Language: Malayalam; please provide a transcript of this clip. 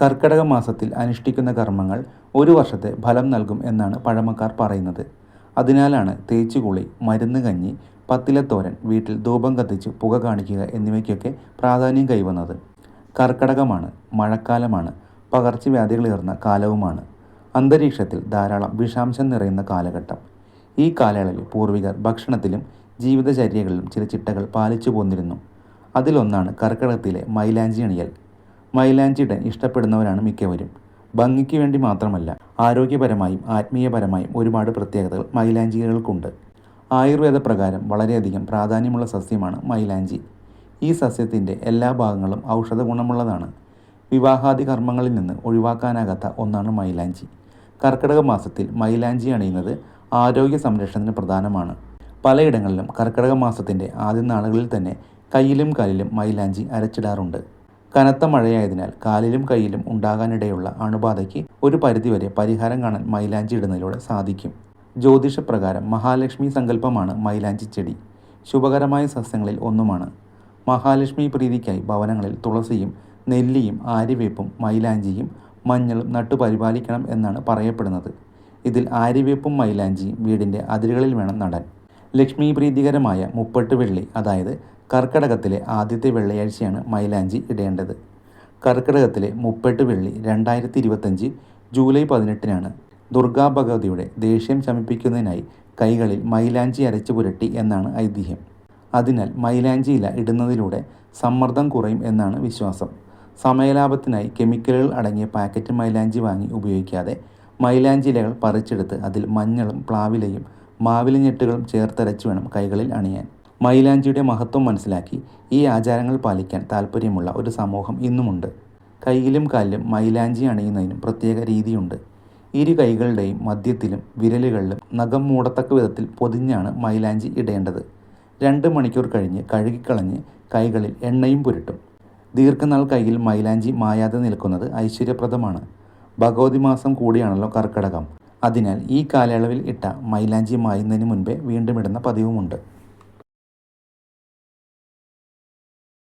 കർക്കിടക മാസത്തിൽ അനുഷ്ഠിക്കുന്ന കർമ്മങ്ങൾ ഒരു വർഷത്തെ ഫലം നൽകും എന്നാണ് പഴമക്കാർ പറയുന്നത്. അതിനാലാണ് തേച്ചുകുളി മരുന്ന് കഞ്ഞി പത്തിലത്തോരൻ വീട്ടിൽ ധൂപം കത്തിച്ച് പുക കാണിക്കുക എന്നിവയ്ക്കൊക്കെ പ്രാധാന്യം കൈവന്നത്. കർക്കടകമാണ് മഴക്കാലമാണ് പകർച്ചവ്യാധികളേർന്ന കാലവുമാണ്. അന്തരീക്ഷത്തിൽ ധാരാളം വിഷാംശം നിറയുന്ന കാലഘട്ടം. ഈ കാലയളവിൽ പൂർവികർ ഭക്ഷണത്തിലും ജീവിതചര്യകളിലും ചില ചിട്ടകൾ പാലിച്ചു പോന്നിരുന്നു അതിലൊന്നാണ് കർക്കിടകത്തിലെ മൈലാഞ്ചി അണിയൽ. മൈലാഞ്ചി ഇടാൻ ഇഷ്ടപ്പെടുന്നവരാണ് മിക്കവരും. ഭംഗിക്ക് വേണ്ടി മാത്രമല്ല ആരോഗ്യപരമായും ആത്മീയപരമായും ഒരുപാട് പ്രത്യേകതകൾ മൈലാഞ്ചികൾക്കുണ്ട്. ആയുർവേദ പ്രകാരം വളരെയധികം പ്രാധാന്യമുള്ള സസ്യമാണ് മൈലാഞ്ചി. ഈ സസ്യത്തിന്റെ എല്ലാ ഭാഗങ്ങളും ഔഷധ ഗുണമുള്ളതാണ്. വിവാഹാദി കർമ്മങ്ങളിൽ നിന്ന് ഒഴിവാക്കാനാകാത്ത ഒന്നാണ് മൈലാഞ്ചി. കർക്കിടക മാസത്തിൽ മൈലാഞ്ചി അണിയുന്നത് ആരോഗ്യ സംരക്ഷണത്തിന് പ്രധാനമാണ്. പലയിടങ്ങളിലും കർക്കിടക മാസത്തിന്റെ ആദ്യ നാളുകളിൽ തന്നെ കയ്യിലും കാലിലും മൈലാഞ്ചി അരച്ചിടാറുണ്ട്. കനത്ത മഴയായതിനാൽ കാലിലും കയ്യിലും ഉണ്ടാകാനിടയുള്ള അണുബാധയ്ക്ക് ഒരു പരിധിവരെ പരിഹാരം കാണാൻ മൈലാഞ്ചി ഇടുന്നതിലൂടെ സാധിക്കും. ജ്യോതിഷപ്രകാരം മഹാലക്ഷ്മി സങ്കല്പമാണ് മൈലാഞ്ചി ചെടി. ശുഭകരമായ സസ്യങ്ങളിൽ ഒന്നുമാണ്. മഹാലക്ഷ്മി പ്രീതിക്കായി ഭവനങ്ങളിൽ തുളസിയും നെല്ലിയും ആര്യവേപ്പും മൈലാഞ്ചിയും മഞ്ഞളും നട്ടു പരിപാലിക്കണം എന്നാണ് പറയപ്പെടുന്നത്. ഇതിൽ ആര്യവേപ്പും മൈലാഞ്ചിയും വീടിന്റെ അതിരുകളിൽ വേണം നടാൻ. ലക്ഷ്മി പ്രീതികരമായ മുപ്പട്ട് വെള്ളി അതായത് കർക്കിടകത്തിലെ ആദ്യത്തെ വെള്ളിയാഴ്ചയാണ് മൈലാഞ്ചി ഇടേണ്ടത്. കർക്കിടകത്തിലെ മുപ്പെട്ട് വെള്ളി രണ്ടായിരത്തി ഇരുപത്തഞ്ച് ജൂലൈ പതിനെട്ടിനാണ് ദുർഗാ ഭഗവതിയുടെ ദേഷ്യം ശമിപ്പിക്കുന്നതിനായി കൈകളിൽ മൈലാഞ്ചി അരച്ചു പുരട്ടി എന്നാണ് ഐതിഹ്യം. അതിനാൽ മൈലാഞ്ചി ഇല ഇടുന്നതിലൂടെ സമ്മർദ്ദം കുറയും എന്നാണ് വിശ്വാസം. സമയലാഭത്തിനായി കെമിക്കലുകൾ അടങ്ങിയ പാക്കറ്റ് മൈലാഞ്ചി വാങ്ങി ഉപയോഗിക്കാതെ മൈലാഞ്ചി ഇലകൾ പറിച്ചെടുത്ത് അതിൽ മഞ്ഞളും പ്ലാവിലയും മാവിലഞ്ഞെട്ടുകളും ചേർത്തരച്ച് വേണം കൈകളിൽ അണിയാൻ. മൈലാഞ്ചിയുടെ മഹത്വം മനസ്സിലാക്കി ഈ ആചാരങ്ങൾ പാലിക്കാൻ താല്പര്യമുള്ള ഒരു സമൂഹം ഇന്നുമുണ്ട്. കൈയിലും കാലിലും മൈലാഞ്ചി അണിയുന്നതിനും പ്രത്യേക രീതിയുണ്ട്. ഇരു കൈകളുടെയും മധ്യത്തിലും വിരലുകളിലും നഖം മൂടത്തക്ക വിധത്തിൽ പൊതിഞ്ഞാണ് മൈലാഞ്ചി ഇടേണ്ടത്. രണ്ട് മണിക്കൂർ കഴിഞ്ഞ് കഴുകിക്കളഞ്ഞ് കൈകളിൽ എണ്ണയും പുരട്ടും. ദീർഘനാൾ കൈയിൽ മൈലാഞ്ചി മായാതെ നിൽക്കുന്നത് ഐശ്വര്യപ്രദമാണ്. ഭഗവതി മാസം കൂടിയാണല്ലോ കർക്കടകം. അതിനാൽ ഈ കാലയളവിൽ ഇട്ട മൈലാഞ്ചി മായുന്നതിന് മുൻപേ വീണ്ടും ഇടുന്ന പതിവുമുണ്ട്.